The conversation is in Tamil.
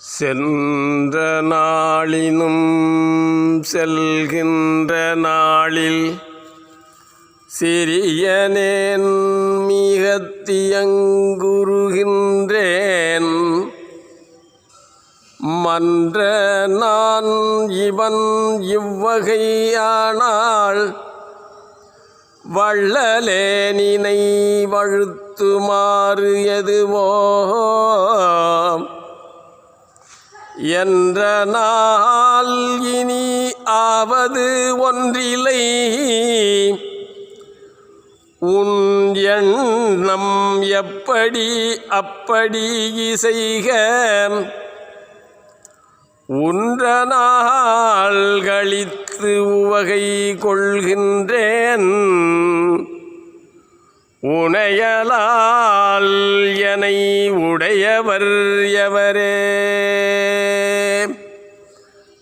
சென்ற நாளினும் செல்கின்ற நாளில் சிறியனேன் மிகத்தியங்குருகின்றேன் மன்ற நான் இவன் இவ்வகையானால் வள்ளலேனினை வழுத்துமாறு எதுவோ என்ற நாள் இனி ஆவது ஒன்றிலை. உன் எண்ணம் எப்படி அப்படி செய்க உன்ற நாள் கழித்து உவகை கொள்கின்றேன். உனையலால் எனை உடையவர் எவரே.